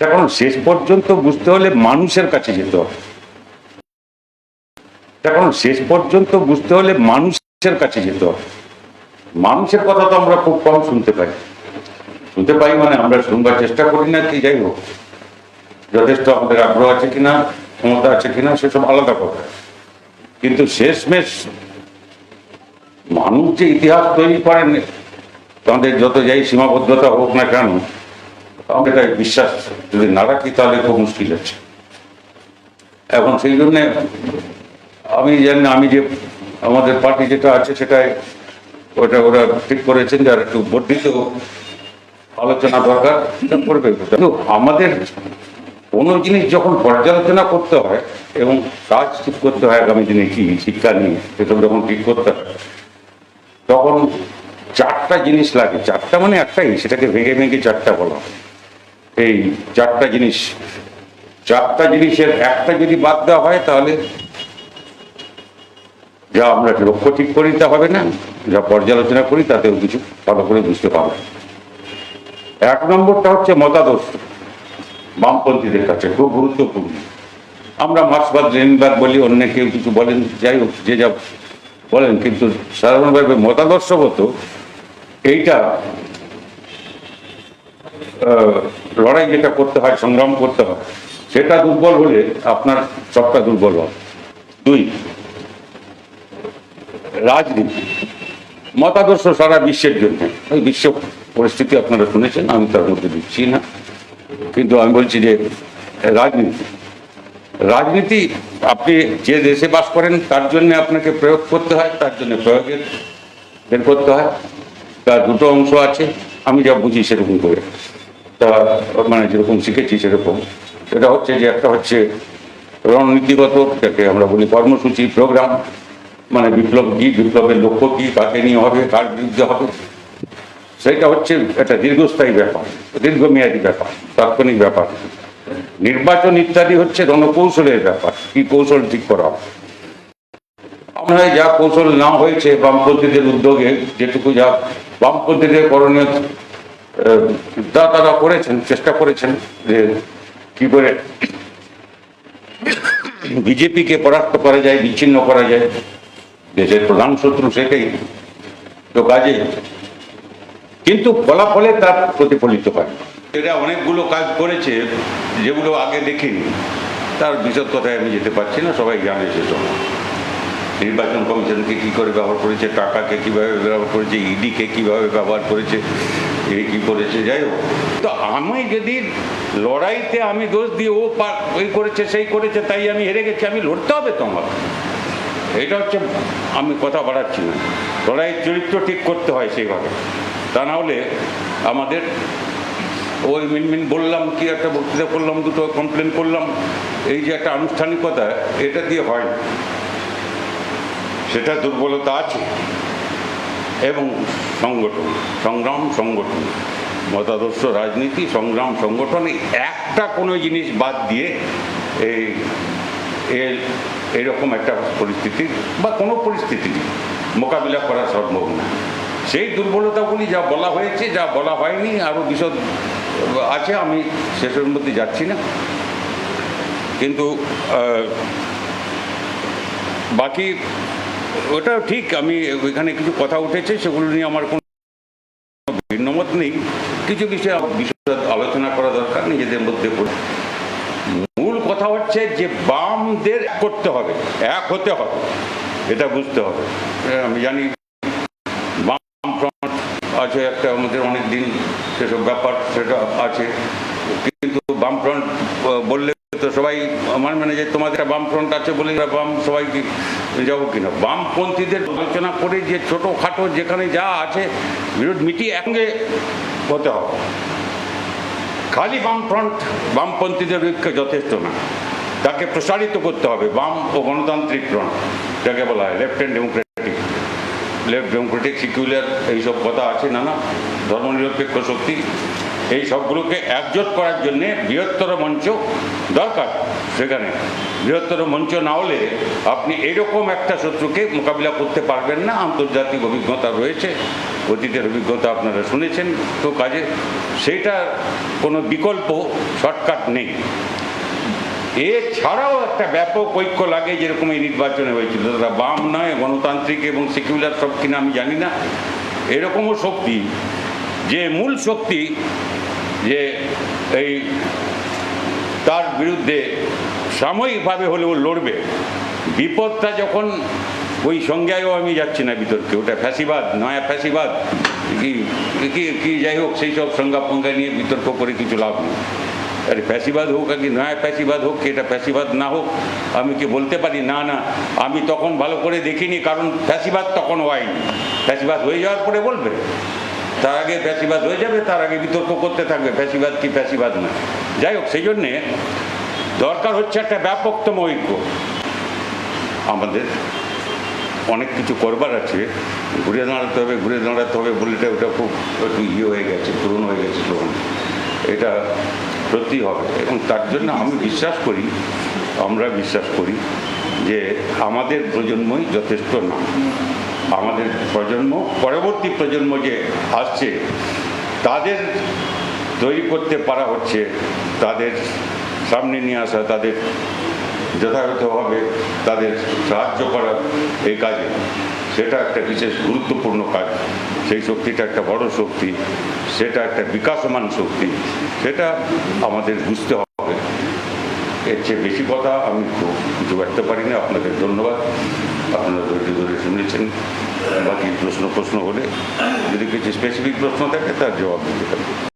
এখন শেষ পর্যন্ত বুঝতে হলে মানুষের কাছে যেতে হবে। এখন শেষ পর্যন্ত বুঝতে হলে মানুষের কাছে যেতে হবে। মানুষের কথা তো আমরা খুব কম শুনতে পাই। শুনতে পাই মানে আমরা শুনবার চেষ্টা করি না কি, যাই হোক। যথেষ্ট আমাদের আগ্রহ আছে কিনা, ক্ষমতা আছে কিনা, সেসব আলাদা কথা। কিন্তু শেষমেশ মানুষ যে ইতিহাস তৈরি করেন, তাদের যত যাই সীমাবদ্ধতা হোক না কেন আমরা এটাই বিশ্বাস যদি না রাখি তাহলে খুব মুশকিল আছে এখন সেই জন্যে আমি জানি আমি যে আমাদের পার্টি যেটা আছে সেটাই ওটা ওরা ঠিক করেছেন যে আর একটু বর্ধিত আলোচনা দরকার করবে। কিন্তু আমাদের কোনো জিনিস যখন পর্যালোচনা করতে হয় এবং কাজ ঠিক করতে হয় আগামী দিনে কি শিক্ষা নিয়ে সেসব যখন ঠিক করতে হয়, তখন চারটা জিনিস লাগে। চারটা মানে একটাই, সেটাকে ভেঙে ভেঙে চারটা বলা হয়। এই চারটা জিনিস। চারটা জিনিসের একটা যদি বাদ দেওয়া হয় তাহলে যা আমরা লক্ষ্য ঠিক করি তা হবে না, যা পর্যালোচনা করি তাতেও কিছু ভালো করে বুঝতে পারব। এক নম্বরটা হচ্ছে মতাদর্শ। বামপন্থীদের কাছে খুব গুরুত্বপূর্ণ। আমরা মার্ক্সবাদ লেনিনবাদ বলি, অন্য কেউ কিছু বলেন, যাই হোক, যে যা বলেন, কিন্তু সাধারণভাবে মতাদর্শগত এইটা লড়াই যেটা করতে হয়, সংগ্রাম করতে হয়, সেটা দুর্বল হলে আপনার সবটা দুর্বল হবে। দুই, রাজনীতি। মতাদর্শ সারা বিশ্বের জন্য। ওই বিশ্ব পরিস্থিতি আপনারা শুনেছেন, আমি তার মধ্যে দিচ্ছি না। কিন্তু আমি বলছি যে, রাজনীতি। রাজনীতি, আপনি যে দেশে বাস করেন, তার জন্য আপনাকে প্রয়োগ করতে হয়, তার জন্য প্রয়োগের বের করতে হয়। তার দুটো অংশ আছে, আমি যা বুঝি সেরকম করে। তা মানে যেরকম শিখেছি সেরকম। সেটা হচ্ছে যে একটা হচ্ছে রণনীতিগত যাকে আমরা বলি কর্মসূচি প্রোগ্রাম মানে বিপ্লব কী, বিপ্লবের লক্ষ্য কী, কাকে নিয়ে হবে, কার বিরুদ্ধে হবে। সেটা হচ্ছে একটা দীর্ঘস্থায়ী ব্যাপার, দীর্ঘমেয়াদী ব্যাপার, তাৎক্ষণিক ব্যাপার। নির্বাচন ইত্যাদি হচ্ছে রণকৌশলের ব্যাপার, কি কৌশল ঠিক করা। আমরা যা কৌশল না হয়েছে বামপন্থীদের উদ্যোগে, যেটুকু যা বামপন্থীদের করণীয় তারা করেছেন, চেষ্টা করেছেন যে কি করে বিজেপিকে পরাস্ত করা যায়, বিচ্ছিন্ন করা যায়। দেশের প্রধান শত্রু সেটাই তো কাজে। কিন্তু ফলাফলে তার প্রতিফলিত হয়। এরা অনেকগুলো কাজ করেছে, যেগুলো আগে দেখিনি। তার বিশদ কথায় আমি যেতে পারছি না, সবাই জানে সেসব নির্বাচন কমিশনকে কি করে ব্যবহার করেছে, টাকাকে কীভাবে ব্যবহার করেছে, ইডিকে কীভাবে ব্যবহার করেছে এই কি করেছে, যাই হোক। তো আমি যদি লড়াইতে আমি দোষ দিয়ে ও পা- ওই করেছে, সেই করেছে, তাই আমি হেরে গেছি, আমি লড়তে হবে তো আমার। এটা হচ্ছে, আমি কথা বাড়াচ্ছি না। লড়াইয়ের চরিত্র ঠিক করতে হয় সেইভাবে। তা না হলে আমাদের ওই মিনমিন বললাম, কি একটা বক্তৃতা করলাম, দুটো কমপ্লেন করলাম, এই যে একটা আনুষ্ঠানিকতা, এটা দিয়ে হয় সেটা দুর্বলতা আছে। এবং সংগঠন, সংগ্রাম, সংগঠন। মতাদর্শ, রাজনীতি, সংগ্রাম, সংগঠন একটা কোনো জিনিস বাদ দিয়ে এই এর এরকম একটা পরিস্থিতি বা কোনো পরিস্থিতি মোকাবিলা করা সম্ভব না। সেই দুর্বলতাগুলি যা বলা হয়েছে, যা বলা হয়নি, আরও বিশদ আছে, আমি সেসবের মধ্যে যাচ্ছি না। কিন্তু বাকি ওটা ঠিক, আমি ওইখানে কিছু কথা উঠেছে, সেগুলো নিয়ে আমার কোনো ভিন্নমত নেই। কিছু কিছু বিষয় আলোচনা করা দরকার, নিজেদের মধ্যে। মূল কথা হচ্ছে যে, বামদের করতে হবে, এক হতে হবে, এটা বুঝতে হবে। আমি জানি বাম ফ্রন্ট আছে একটা, আমাদের অনেক দিন সেসব ব্যাপার, সেটা আছে। কিন্তু বাম ফ্রন্ট বললে তো সবাই আমার মানে যে তোমাদের বাম ফ্রন্ট আছে বলে বাম সবাই যাব কিনা। বামপন্থীদের আলোচনা করে যে ছোটো খাটো যেখানে যা আছে বিরোধ মিটিয়ে একসঙ্গে হতে হবে। খালি বাম ফ্রন্ট বামপন্থীদের ঐক্য যথেষ্ট না। তাকে প্রসারিত করতে হবে বাম ও গণতান্ত্রিক ফ্রন্ট, যাকে বলা হয় left hand democratic. Left democratic secular এইসব কথা আছে নানা, ধর্মনিরপেক্ষ শক্তি, এই সবগুলোকে একজোট করার জন্যে বৃহত্তর মঞ্চ দরকার। সেখানে বৃহত্তর মঞ্চ না হলে আপনি এরকম একটা শত্রুকে মোকাবিলা করতে পারবেন না। আন্তর্জাতিক অভিজ্ঞতা রয়েছে, অতীতের অভিজ্ঞতা আপনারা শুনেছেন, তো কাজে সেইটা কোনো বিকল্প, শর্টকাট নেই। এছাড়াও একটা ব্যাপক ঐক্য লাগে যেরকম এই নির্বাচনে হয়েছিল। তারা বাম নয়, গণতান্ত্রিক এবং সেকুলার সব কিনা আমি জানি না। এরকমও শক্তি যে মূল শক্তি যে এই তার বিরুদ্ধে সাময়িকভাবে হলেও লড়বে। বিপদটা যখন ওই সংজ্ঞায়ও আমি যাচ্ছি না বিতর্কে, ওটা ফ্যাসিবাদ, নয়া ফ্যাসিবাদ, কি কি যাই হোক, সেই সব সংজ্ঞা ফঙ্গা নিয়ে বিতর্ক করে কিছু লাভ নেই। আরে ফ্যাসিবাদ হোক আর কি, নয়া ফ্যাসিবাদ হোক কি, এটা ফ্যাসিবাদ না হোক, আমি কি বলতে পারি? না না, আমি তখন ভালো করে দেখিনি, কারণ ফ্যাসিবাদ তখন হয়নি। ফ্যাসিবাদ হয়ে যাওয়ার পরে বলবে। তার আগে ফ্যাসিবাদ হয়ে যাবে, তার আগে বিতর্ক করতে থাকবে। ফ্যাসিবাদ কি ফ্যাসিবাদ না। যাই হোক, সেই জন্যে দরকার হচ্ছে একটা ব্যাপকতম ঐক্য। আমাদের অনেক কিছু করবার আছে। ঘুরে দাঁড়াতে হবে, ঘুরে দাঁড়াতে হবে বলেটা, ওটা খুব একটু ইয়ে হয়ে গেছে, পুরনো হয়ে গেছে তখন। এটা সত্যি হবে। এবং তার জন্য আমি বিশ্বাস করি, আমরা বিশ্বাস করি যে আমাদের প্রজন্মই যথেষ্ট না। আমাদের প্রজন্ম, পরবর্তী প্রজন্ম যে আসছে, তাদের তৈরি করতে পারা হচ্ছে, তাদের সামনে নিয়ে আসা, তাদের যথাযথভাবে তাদের সাহায্য করা এই কাজে। সেটা একটা বিশেষ গুরুত্বপূর্ণ কাজ। সেই শক্তিটা একটা বড় শক্তি, সেটা একটা বিকাশমান শক্তি, সেটা আমাদের বুঝতে হবে। এর চেয়ে বেশি কথা আমি খুব কিছু রাখতে পারি না। আপনাদের ধন্যবাদ। আপনারা ধৈর্য ধরে শুনেছেন। বাকি প্রশ্ন প্রশ্ন হলে যদি কিছু স্পেসিফিক প্রশ্ন থাকে, তার জবাব দিতে পারি